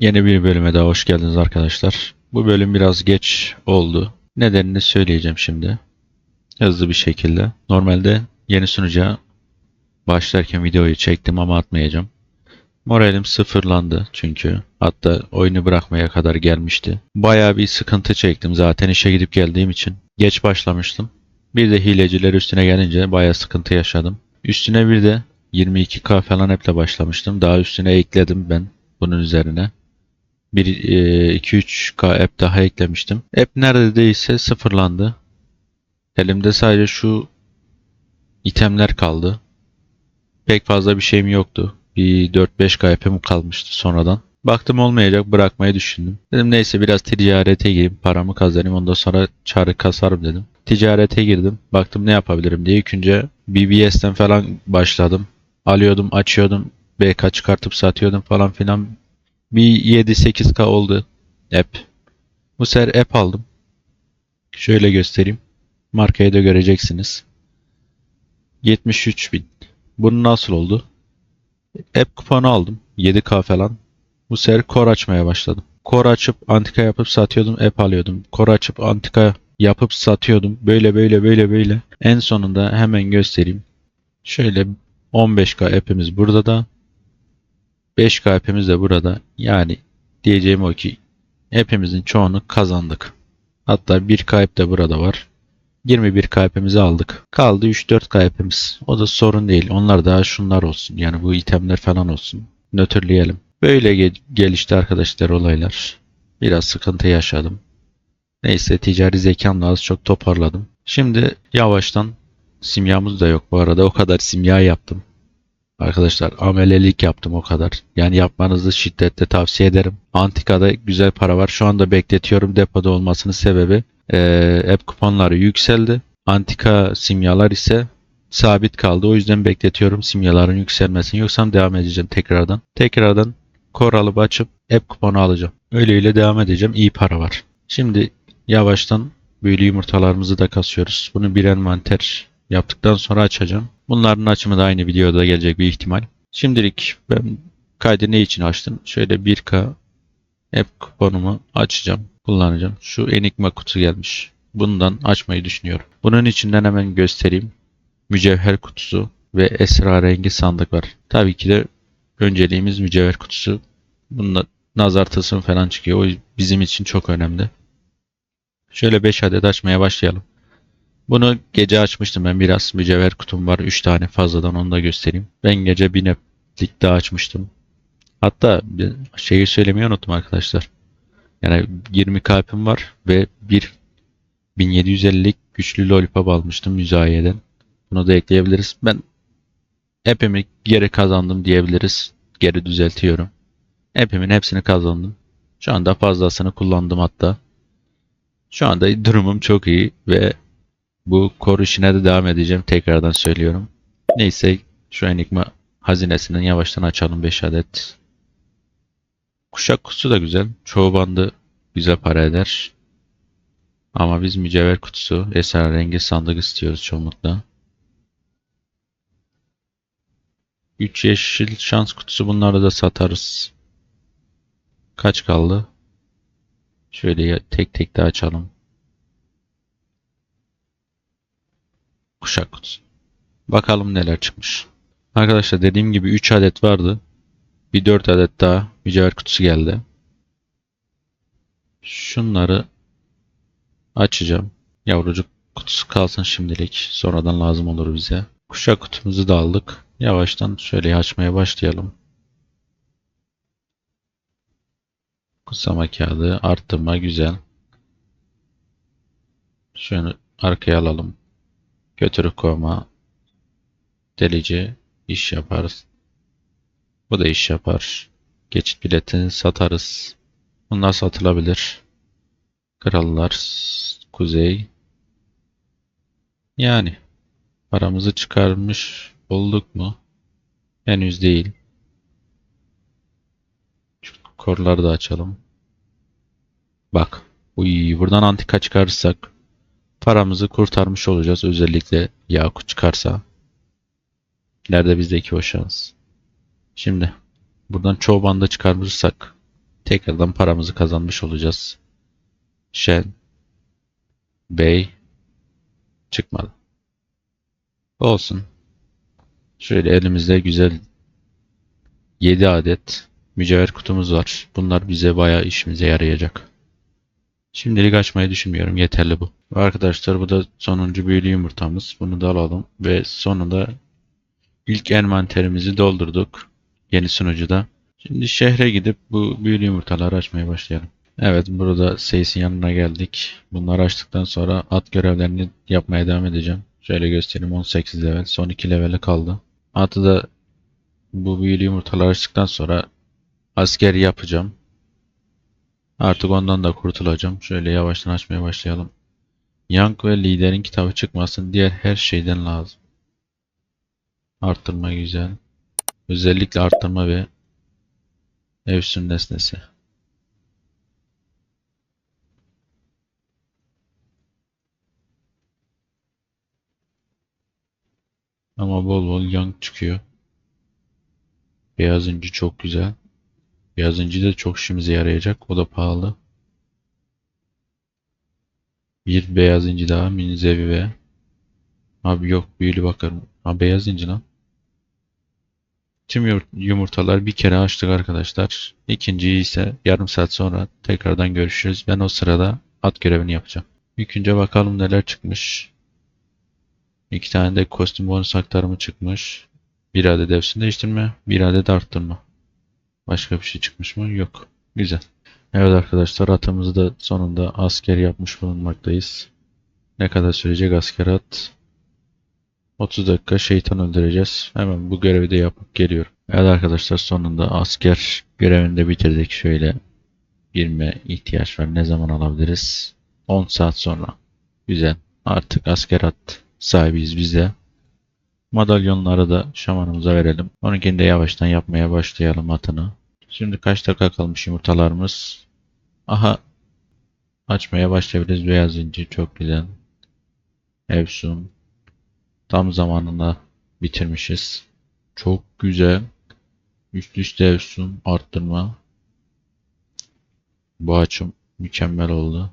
Yeni bir bölüme daha hoş geldiniz arkadaşlar. Bu bölüm biraz geç oldu. Nedenini söyleyeceğim şimdi. Hızlı bir şekilde. Normalde yeni sunucuya başlarken videoyu çektim ama atmayacağım. Moralim sıfırlandı çünkü. Hatta oyunu bırakmaya kadar gelmişti. Bayağı bir sıkıntı çektim zaten işe gidip geldiğim için. Geç başlamıştım. Bir de hileciler üstüne gelince bayağı sıkıntı yaşadım. Üstüne bir de 22k falan app'le başlamıştım. Daha üstüne ekledim ben bunun üzerine. Bir 2-3k app daha eklemiştim. App neredeyse sıfırlandı. Elimde sadece şu itemler kaldı. Pek fazla bir şeyim yoktu. Bir 4-5k app'im kalmıştı sonradan. Baktım olmayacak bırakmayı düşündüm. Dedim neyse biraz ticarete gireyim paramı kazanayım ondan sonra çarı kasarım dedim. Ticarete girdim. Baktım ne yapabilirim diye. İlk önce BBS'ten falan başladım. Alıyordum açıyordum. BK çıkartıp satıyordum falan filan. Bir 7-8k oldu app. Bu sefer app aldım. Şöyle göstereyim. Markayı da göreceksiniz. 73 bin. Bunun nasıl oldu? App kuponu aldım. 7k falan. Bu sefer core açmaya başladım. Core açıp antika yapıp satıyordum. App alıyordum. Core açıp antika yapıp satıyordum. Böyle böyle böyle böyle. En sonunda hemen göstereyim. Şöyle 15k app'imiz burada da. 5k app'imiz de burada. Yani diyeceğim o ki hepimizin çoğunu kazandık. Hatta 1k app de burada var. 21k app'imizi aldık. Kaldı 3-4k app'imiz. O da sorun değil. Onlar daha şunlar olsun. Yani bu itemler falan olsun. Nötrleyelim. Böyle ge- gelişti arkadaşlar olaylar. Biraz sıkıntı yaşadım. Neyse ticari zekamla az çok toparladım. Şimdi yavaştan simyamız da yok bu arada. O kadar simya yaptım. Arkadaşlar amelelik yaptım o kadar. Yani yapmanızı şiddetle tavsiye ederim. Antikada güzel para var. Şu anda bekletiyorum depoda olmasının sebebi eee app kuponları yükseldi. Antika simyalar ise sabit kaldı. O yüzden bekletiyorum simyaların yükselmesini. Yoksa devam edeceğim tekrardan. Tekrardan kor alıp açıp app kuponu alacağım. Öyle öyle devam edeceğim. İyi para var. Şimdi yavaştan büyülü yumurtalarımızı da kasıyoruz. Bunu bir envanter yaptıktan sonra açacağım. Bunların açımı da aynı videoda gelecek bir ihtimal. Şimdilik ben kaydı ne için açtım? Şöyle 1K app kuponumu açacağım. Kullanacağım. Şu Enigma kutusu gelmiş. Bundan açmayı düşünüyorum. Bunun içinden hemen göstereyim. Mücevher kutusu ve esrarengi sandık var. Tabii ki de önceliğimiz mücevher kutusu. Bunda nazar tılsım falan çıkıyor. O bizim için çok önemli. Şöyle 5 adet açmaya başlayalım. Bunu gece açmıştım ben biraz. Mücevher kutum var. 3 tane fazladan onu da göstereyim. Ben gece bir neplik daha açmıştım. Hatta şeyi söylemeyi unuttum arkadaşlar. Yani 20 kalpim var ve bir 1750'lik güçlü lollipop almıştım müzayeden. Bunu da ekleyebiliriz. Ben hepimi geri kazandım diyebiliriz. Geri düzeltiyorum. Hepimin hepsini kazandım. Şu anda fazlasını kullandım hatta. Şu anda durumum çok iyi ve bu kor işine de devam edeceğim. Tekrardan söylüyorum. Neyse şu enigma hazinesinden yavaştan açalım 5 adet. Kuşak kutusu da güzel. Çoğu bandı güzel para eder. Ama biz mücevher kutusu, esrarengi sandık istiyoruz çoğunlukla. 3 yeşil şans kutusu bunları da satarız. Kaç kaldı? Şöyle tek tek de açalım. Kuşak kutusu. Bakalım neler çıkmış. Arkadaşlar dediğim gibi 3 adet vardı. Bir 4 adet daha mücevher kutusu geldi. Şunları açacağım. Yavrucuk kutusu kalsın şimdilik. Sonradan lazım olur bize. Kuşak kutumuzu da aldık. Yavaştan şöyle açmaya başlayalım. Kutsama kağıdı arttırma güzel. Şunu arkaya alalım. Götürüp koyma. Delici iş yaparız. Bu da iş yapar. Geçit biletini satarız. Bunlar satılabilir. Krallar, kuzey. Yani paramızı çıkarmış olduk mu? Henüz değil. Şu korları da açalım. Bak. Uy, buradan antika çıkarırsak paramızı kurtarmış olacağız. Özellikle Yakut çıkarsa. Nerede bizdeki o? Şimdi buradan çoğu banda çıkarırsak tekrardan paramızı kazanmış olacağız. Shen Bey çıkmadı. Olsun. Şöyle elimizde güzel 7 adet mücevher kutumuz var. Bunlar bize bayağı işimize yarayacak. Şimdilik açmayı düşünmüyorum. Yeterli bu. Arkadaşlar bu da sonuncu büyülü yumurtamız. Bunu da alalım. Ve sonunda ilk envanterimizi doldurduk. Yeni sunucuda. Şimdi şehre gidip bu büyülü yumurtaları açmaya başlayalım. Evet burada Seyis'in yanına geldik. Bunları açtıktan sonra at görevlerini yapmaya devam edeceğim. Şöyle göstereyim 18 level. Son 2 leveli kaldı. Atı da bu büyülü yumurtaları açtıktan sonra asker yapacağım. Artık ondan da kurtulacağım. Şöyle yavaştan açmaya başlayalım. Young ve liderin kitabı çıkmasın. Diğer her şeyden lazım. Arttırma güzel. Özellikle arttırma ve Efsun nesnesi. Ama bol bol young çıkıyor. Beyaz inci çok güzel. Beyaz inci de çok işimize yarayacak. O da pahalı. Bir beyaz inci daha minzevi ve Abi yok büyülü bakarım. Ha beyaz inci lan. Tüm yumur- yumurtalar bir kere açtık arkadaşlar. İkinciyi ise yarım saat sonra tekrardan görüşürüz. Ben o sırada at görevini yapacağım. İlk önce bakalım neler çıkmış. İki tane de kostüm bonus aktarımı çıkmış. Bir adet efsun değiştirme, bir adet arttırma. Başka bir şey çıkmış mı? Yok. Güzel. Evet arkadaşlar atımızı da sonunda asker yapmış bulunmaktayız. Ne kadar sürecek asker at? 30 dakika şeytan öldüreceğiz. Hemen bu görevi de yapıp geliyorum. Evet arkadaşlar sonunda asker görevini de bitirdik. Şöyle girme ihtiyaç var. Ne zaman alabiliriz? 10 saat sonra. Güzel. Artık asker at sahibiyiz biz. Madalyonları da şamanımıza verelim. Onunkini de yavaştan yapmaya başlayalım atını. Şimdi kaç dakika kalmış yumurtalarımız? Aha. Açmaya başlayabiliriz. Beyaz inci çok güzel. Efsun. Tam zamanında bitirmişiz. Çok güzel. Üst üste Efsun arttırma. Bu açım mükemmel oldu.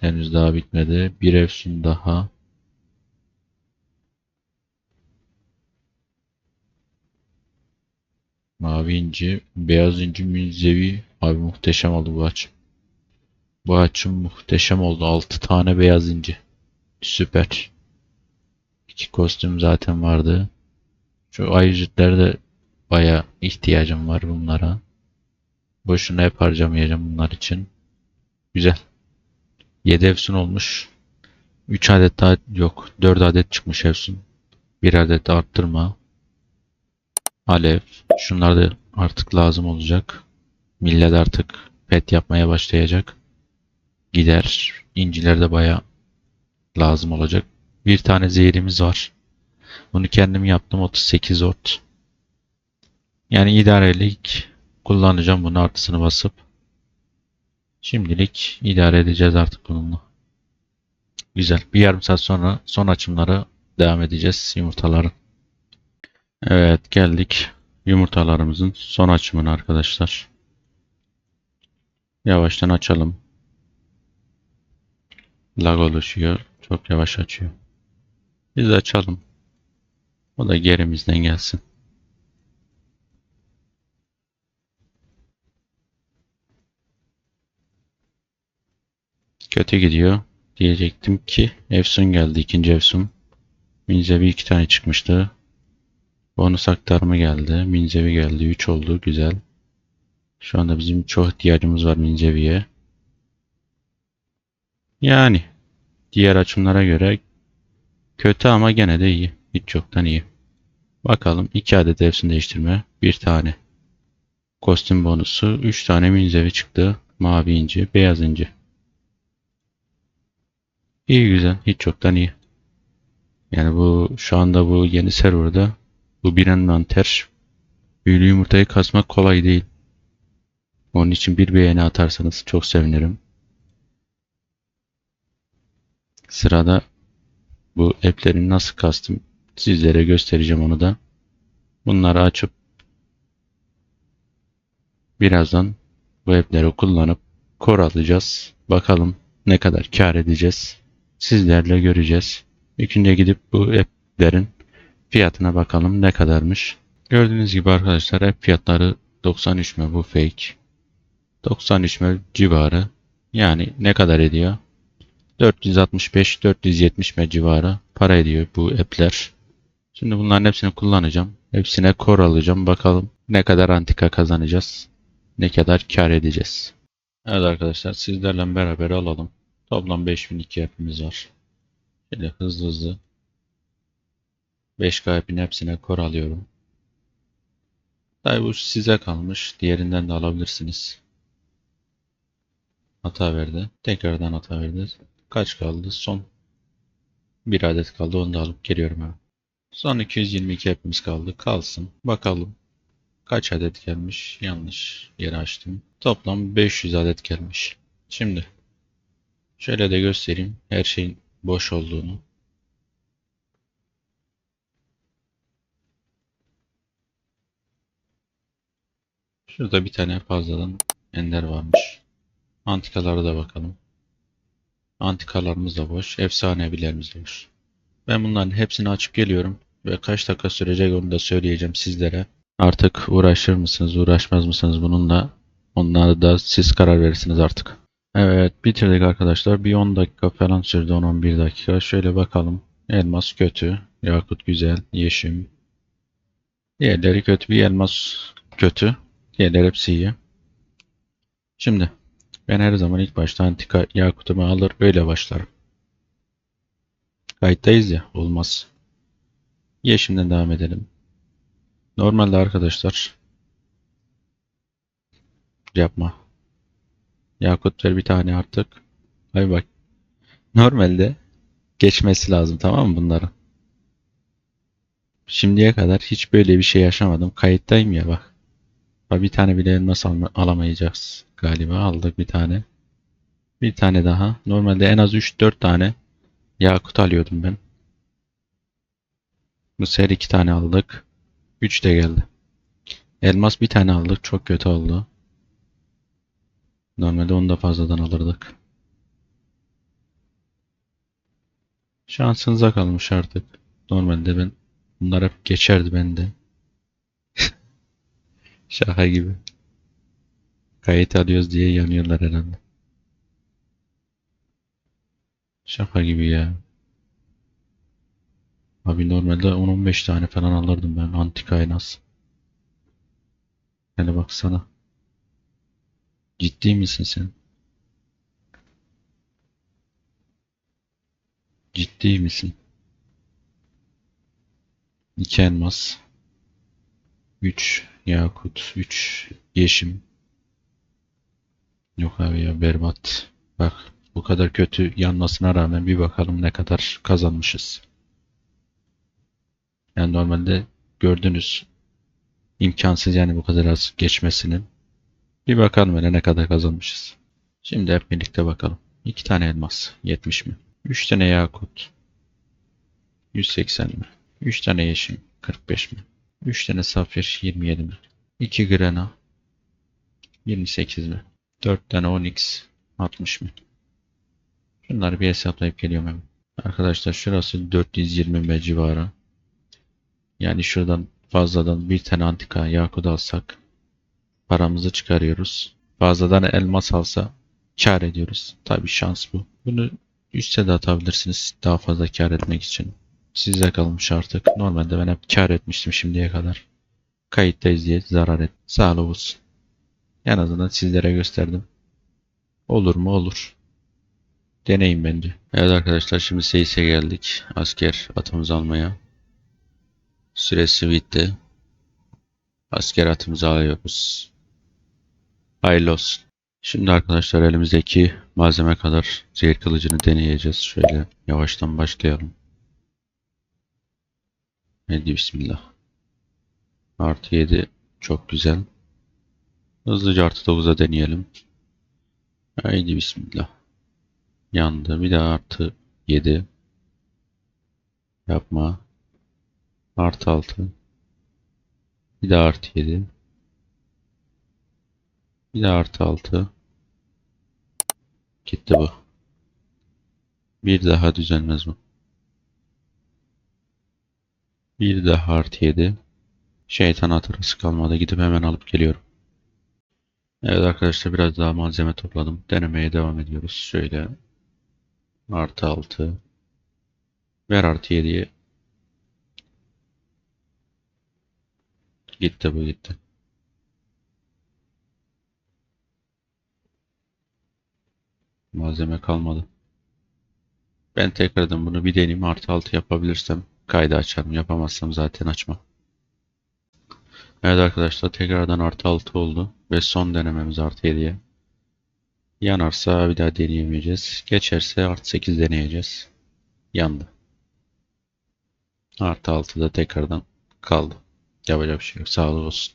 Henüz daha bitmedi. Bir Efsun daha. Mavi inci, beyaz inci, münzevi. Abi muhteşem oldu bu açım. Bu açım muhteşem oldu. 6 tane beyaz inci. Süper. İki kostüm zaten vardı. Şu ayıcıklara baya ihtiyacım var bunlara. Boşuna hep harcamayacağım bunlar için. Güzel. 7 efsun olmuş. 3 adet daha yok. 4 adet çıkmış efsun. 1 adet arttırma. Alev. Şunlar da artık lazım olacak. Millet artık pet yapmaya başlayacak. Gider. İnciler de baya lazım olacak. Bir tane zehirimiz var. Bunu kendim yaptım 38 ot. Yani idarelik kullanacağım bunu artısını basıp. Şimdilik idare edeceğiz artık bununla. Güzel. Bir yarım saat sonra son açımlara devam edeceğiz yumurtaların. Evet geldik yumurtalarımızın son açımına arkadaşlar. Yavaştan açalım. Lag oluşuyor. Çok yavaş açıyor. Biz açalım. O da gerimizden gelsin. Kötü gidiyor. Diyecektim ki Efsun geldi. ikinci Efsun. Minzevi iki tane çıkmıştı. Bonus aktarma geldi. Minzevi geldi. 3 oldu. Güzel. Şu anda bizim çok ihtiyacımız var Minzevi'ye. Yani diğer açımlara göre kötü ama gene de iyi. Hiç çoktan iyi. Bakalım 2 adet efsun değiştirme. 1 tane kostüm bonusu. 3 tane minzevi çıktı. Mavi inci, beyaz inci. İyi güzel. Hiç çoktan iyi. Yani bu şu anda bu yeni serverda bu bir envanter büyülü yumurtayı kasmak kolay değil. Onun için bir beğeni atarsanız çok sevinirim. Sırada bu app'lerin nasıl kastım sizlere göstereceğim onu da. Bunları açıp birazdan bu app'leri kullanıp kor alacağız. Bakalım ne kadar kar edeceğiz. Sizlerle göreceğiz. İlk önce gidip bu app'lerin fiyatına bakalım ne kadarmış. Gördüğünüz gibi arkadaşlar app fiyatları 93 mü bu fake. 93 mü civarı. Yani ne kadar ediyor? 465-470 me civarı para ediyor bu app'ler. Şimdi bunların hepsini kullanacağım. Hepsine core alacağım. Bakalım ne kadar antika kazanacağız. Ne kadar kar edeceğiz. Evet arkadaşlar sizlerle beraber alalım. Toplam 5002 app'imiz var. Şöyle hızlı hızlı 5K app'in hepsine core alıyorum. Tabi bu size kalmış. Diğerinden de alabilirsiniz. Hata verdi. Tekrardan hata verdi. Kaç kaldı? Son bir adet kaldı. Onu da alıp geliyorum hemen. Son 222 hepimiz kaldı. Kalsın. Bakalım. Kaç adet gelmiş? Yanlış yere açtım. Toplam 500 adet gelmiş. Şimdi şöyle de göstereyim. Her şeyin boş olduğunu. Şurada bir tane fazladan ender varmış. Antikalara da bakalım. Antikalarımız da boş. Efsanevilerimiz de boş. Ben bunların hepsini açıp geliyorum. Ve kaç dakika sürecek onu da söyleyeceğim sizlere. Artık uğraşır mısınız, uğraşmaz mısınız bununla? Onları da siz karar verirsiniz artık. Evet bitirdik arkadaşlar. Bir 10 dakika falan sürdü 10-11 dakika. Şöyle bakalım. Elmas kötü. Yakut güzel. Yeşim. Diğerleri kötü. Bir elmas kötü. Diğerleri hepsi. Şimdi ben her zaman ilk başta antika yakutumu alır öyle başlarım. Kayıttayız ya olmaz. Yeşimden devam edelim. Normalde arkadaşlar yapma. Yakut ver bir tane artık. Hay bak. Normalde geçmesi lazım tamam mı bunların? Şimdiye kadar hiç böyle bir şey yaşamadım. Kayıttayım ya bak. Ha, Bir tane bile elmas alma, alamayacağız galiba. Aldık bir tane. Bir tane daha. Normalde en az 3-4 tane yakut alıyordum ben. Bu sefer 2 tane aldık. 3 de geldi. Elmas bir tane aldık. Çok kötü oldu. Normalde onu da fazladan alırdık. Şansınıza kalmış artık. Normalde ben bunlar hep geçerdi bende. Şaka gibi. Kayıt alıyoruz diye yanıyorlar herhalde. Şaka gibi ya. Abi normalde 10-15 tane falan alırdım ben antika en az. Hele baksana. Ciddi misin sen? Ciddi misin? 2 elmas. 3 yakut. 3 yeşim. Yok abi ya berbat. Bak bu kadar kötü yanmasına rağmen bir bakalım ne kadar kazanmışız. Yani normalde gördünüz imkansız yani bu kadar az geçmesinin. Bir bakalım hele ne kadar kazanmışız. Şimdi hep birlikte bakalım. 2 tane elmas 70 mi? 3 tane yakut 180 mi? 3 tane yeşim 45 mi? 3 tane safir 27 mi? 2 grena 28 mi? 4 tane onyx 60 mı? Şunları bir hesaplayıp geliyorum hemen. Arkadaşlar şurası 420 m civarı. Yani şuradan fazladan bir tane antika yakut alsak paramızı çıkarıyoruz. Fazladan elmas alsa kar ediyoruz. Tabi şans bu. Bunu üste de atabilirsiniz daha fazla kar etmek için. Size kalmış artık. Normalde ben hep kar etmiştim şimdiye kadar. Kayıttayız diye zarar et. Sağ olsun. En azından sizlere gösterdim. Olur mu? Olur. Deneyin bence. Evet arkadaşlar şimdi Seyis'e geldik. Asker atımızı almaya. Süresi bitti. Asker atımızı alıyoruz. Hayırlı olsun. Şimdi arkadaşlar elimizdeki malzeme kadar zehir kılıcını deneyeceğiz. Şöyle yavaştan başlayalım. Hadi bismillah. Artı 7 çok güzel. Hızlıca artı 9'a deneyelim. Haydi bismillah. Yandı. Bir daha artı 7. Yapma. Artı 6. Bir daha artı 7. Bir de artı 6. Gitti bu. Bir daha düzelmez bu. Bir daha artı 7. Şeytan hatırası kalmadı. Gidip hemen alıp geliyorum. Evet arkadaşlar biraz daha malzeme topladım. Denemeye devam ediyoruz. Şöyle. Artı 6. Ver artı 7'yi. Gitti bu gitti. Malzeme kalmadı. Ben tekrardan bunu bir deneyeyim. Artı 6 yapabilirsem kaydı açarım. Yapamazsam zaten açmam. Evet arkadaşlar tekrardan artı 6 oldu. Ve son denememiz artı 7'ye. Yanarsa bir daha deneyemeyeceğiz. Geçerse artı 8 deneyeceğiz. Yandı. Artı 6 da tekrardan kaldı. Yapacak bir şey yok. Sağlık olsun.